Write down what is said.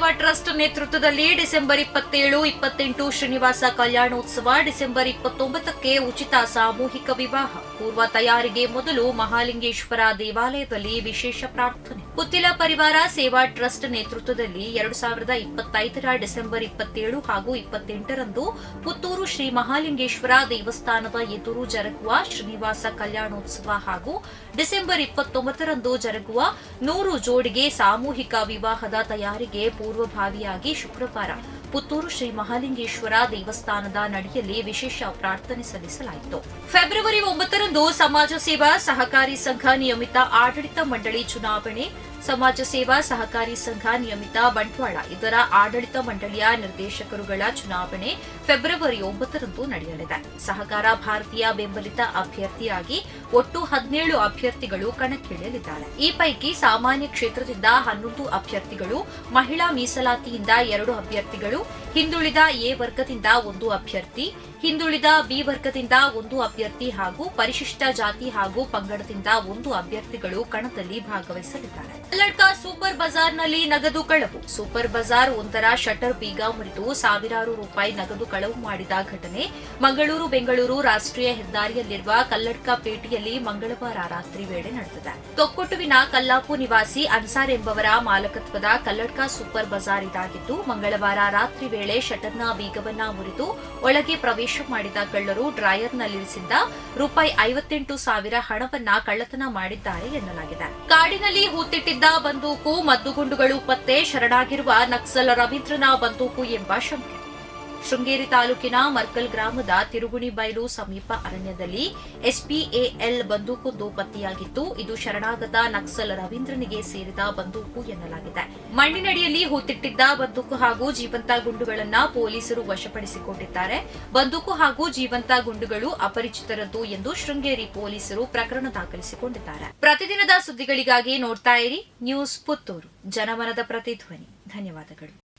ಸೇವಾ ಟ್ರಸ್ಟ್ ನೇತೃತ್ವದಲ್ಲಿ ಡಿಸೆಂಬರ್ ಇಪ್ಪತ್ತೇಳು, ಇಪ್ಪತ್ತೆಂಟು ಶ್ರೀನಿವಾಸ ಕಲ್ಯಾಣೋತ್ಸವ, ಡಿಸೆಂಬರ್ ಇಪ್ಪತ್ತೊಂಬತ್ತಕ್ಕೆ ಉಚಿತ ಸಾಮೂಹಿಕ ವಿವಾಹ. ಪೂರ್ವ ತಯಾರಿಗೆ ಮೊದಲು ಮಹಾಲಿಂಗೇಶ್ವರ ದೇವಾಲಯದಲ್ಲಿ ವಿಶೇಷ ಪ್ರಾರ್ಥನೆ. ಪುತ್ತಿಲ ಪರಿವಾರ ಸೇವಾ ಟ್ರಸ್ಟ್ ನೇತೃತ್ವದಲ್ಲಿ ಎರಡು ಸಾವಿರದ ಇಪ್ಪತ್ತೈದರ ಡಿಸೆಂಬರ್ ಇಪ್ಪತ್ತೇಳು ಹಾಗೂ ಇಪ್ಪತ್ತೆಂಟರಂದು ಪುತ್ತೂರು ಶ್ರೀ ಮಹಾಲಿಂಗೇಶ್ವರ ದೇವಸ್ಥಾನದ ಎದುರು ಜರುಗುವ ಶ್ರೀನಿವಾಸ ಕಲ್ಯಾಣೋತ್ಸವ ಹಾಗೂ ಡಿಸೆಂಬರ್ ಇಪ್ಪತ್ತೊಂಬತ್ತರಂದು ಜರುಗುವ ನೂರು ಜೋಡಿಗೆ ಸಾಮೂಹಿಕ ವಿವಾಹದ ತಯಾರಿಗೆ ಪೂರ್ವಭಾವಿಯಾಗಿ ಶುಕ್ರವಾರ ಪುತ್ತೂರು ಶ್ರೀ ಮಹಾಲಿಂಗೇಶ್ವರ ದೇವಸ್ಥಾನದ ನಡಿಯಲ್ಲಿ ವಿಶೇಷ ಪ್ರಾರ್ಥನೆ ಸಲ್ಲಿಸಲಾಯಿತು. ಫೆಬ್ರವರಿ ಒಂಬತ್ತರಂದು ಸಮಾಜ ಸೇವಾ ಸಹಕಾರಿ ಸಂಘ ನಿಯಮಿತ ಆಡಳಿತ ಮಂಡಳಿ ಚುನಾವಣೆ, ಸಮಾಜ ಸೇವಾ ಸಹಕಾರಿ ಸಂಘ ನಿಯಮಿತ ಬಂಟ್ವಾಳ, ಇದರ ಆಡಳಿತ ಮಂಡಳಿಯ ನಿರ್ದೇಶಕರುಗಳ ಚುನಾವಣೆ ಫೆಬ್ರವರಿ ಒಂಬತ್ತರಂದು ನಡೆಯಲಿದೆ. ಸಹಕಾರ ಭಾರತೀಯ ಬೆಂಬಲಿತ ಅಭ್ಯರ್ಥಿಯಾಗಿ ಒಟ್ಟು ಹದಿನೇಳು ಅಭ್ಯರ್ಥಿಗಳು ಕಣಕ್ಕಿಳಿಯಲಿದ್ದಾರೆ. ಈ ಪೈಕಿ ಸಾಮಾನ್ಯ ಕ್ಷೇತ್ರದಿಂದ ಹನ್ನೊಂದು ಅಭ್ಯರ್ಥಿಗಳು, ಮಹಿಳಾ ಮೀಸಲಾತಿಯಿಂದ ಎರಡು ಅಭ್ಯರ್ಥಿಗಳು ಹಿಂದುಳಿದ ಎ ವರ್ಗದಿಂದ ಒಂದು ಅಭ್ಯರ್ಥಿ, ಹಿಂದುಳಿದ ಬಿ ವರ್ಗದಿಂದ ಒಂದು ಅಭ್ಯರ್ಥಿ ಹಾಗೂ ಪರಿಶಿಷ್ಟ ಜಾತಿ ಹಾಗೂ ಪಂಗಡದಿಂದ ಒಂದು ಅಭ್ಯರ್ಥಿಗಳು ಕಣದಲ್ಲಿ ಭಾಗವಹಿಸಲಿದ್ದಾರೆ. ಕಲ್ಲಡ್ಕ ಸೂಪರ್ ಬಜಾರ್ನಲ್ಲಿ ನಗದು ಕಳವು. ಸೂಪರ್ ಬಜಾರ್ ಒಂದರ ಶಟರ್ ಬೀಗ ಮುರಿದು ಸಾವಿರಾರು ರೂಪಾಯಿ ನಗದು ಕಳವು ಮಾಡಿದ ಘಟನೆ ಮಂಗಳೂರು, ಬೆಂಗಳೂರು ರಾಷ್ಟ್ರೀಯ ಹೆದ್ದಾರಿಯಲ್ಲಿರುವ ಕಲ್ಲಡ್ಕ ಪೇಟೆಯಲ್ಲಿ ಮಂಗಳವಾರ ರಾತ್ರಿ ವೇಳೆ ನಡೆದಿದೆ. ತೊಕ್ಕೊಟ್ಟುವಿನ ಕಲ್ಲಾಪು ನಿವಾಸಿ ಅನ್ಸಾರ್ ಎಂಬವರ ಮಾಲಕತ್ವದ ಕಲ್ಲಡ್ಕ ಸೂಪರ್ ಬಜಾರ್ ಇದಾಗಿದ್ದು, ಮಂಗಳವಾರ ರಾತ್ರಿ ವೇಳೆ ಶಟರ್ನ ಬೀಗವನ್ನ ಮುರಿದು ಒಳಗೆ ಪ್ರವೇಶ ಮಾಡಿದ ಕಳ್ಳರು ಡ್ರಾಯರ್ನಲ್ಲಿರಿಸಿದ್ದ ರೂಪಾಯಿ ಐವತ್ತೆಂಟು ಸಾವಿರ ಹಣವನ್ನ ಕಳ್ಳತನ ಮಾಡಿದ್ದಾರೆ ಎನ್ನಲಾಗಿದೆ. ಕಾಡಿನಲ್ಲಿ ಹೂತಿಟ್ಟಿದ್ದ ಬಂದೂಕು, ಮದ್ದುಗುಂಡುಗಳು ಪತ್ತೆ, ಶರಣಾಗಿರುವ ನಕ್ಸಲ್ ರವೀಂದ್ರನ ಬಂದೂಕು ಎಂಬ ಶಂಕೆ. ಶೃಂಗೇರಿ ತಾಲೂಕಿನ ಮರ್ಕಲ್ ಗ್ರಾಮದ ತಿರುಗುಣಿ ಬೈಲು ಸಮೀಪ ಅರಣ್ಯದಲ್ಲಿ ಎಸ್ಪಿಎಎಲ್ ಬಂದೂಕು ದೋಪತ್ತಿಯಾಗಿತ್ತು ಇದು ಶರಣಾಗತ ನಕ್ಸಲ್ ರವೀಂದ್ರನಿಗೆ ಸೇರಿದ ಬಂದೂಕು ಎನ್ನಲಾಗಿದೆ. ಮಣ್ಣಿನಡಿಯಲ್ಲಿ ಹೂತಿಟ್ಟಿದ್ದ ಬಂದೂಕು ಹಾಗೂ ಜೀವಂತ ಗುಂಡುಗಳನ್ನ ಪೊಲೀಸರು ವಶಪಡಿಸಿಕೊಂಡಿದ್ದಾರೆ. ಬಂದೂಕು ಹಾಗೂ ಜೀವಂತ ಗುಂಡುಗಳು ಅಪರಿಚಿತರದ್ದು ಎಂದು ಶೃಂಗೇರಿ ಪೊಲೀಸರು ಪ್ರಕರಣ ದಾಖಲಿಸಿಕೊಂಡಿದ್ದಾರೆ. ಪ್ರತಿದಿನದ ಸುದ್ದಿಗಳಿಗಾಗಿ ನೋಡ್ತಾ ಇರಿ. ನ್ಯೂಸ್ ಪುತ್ತೂರು. ಜನಮನದ ಪ್ರತಿಧ್ವನಿ. ಧನ್ಯವಾದಗಳು.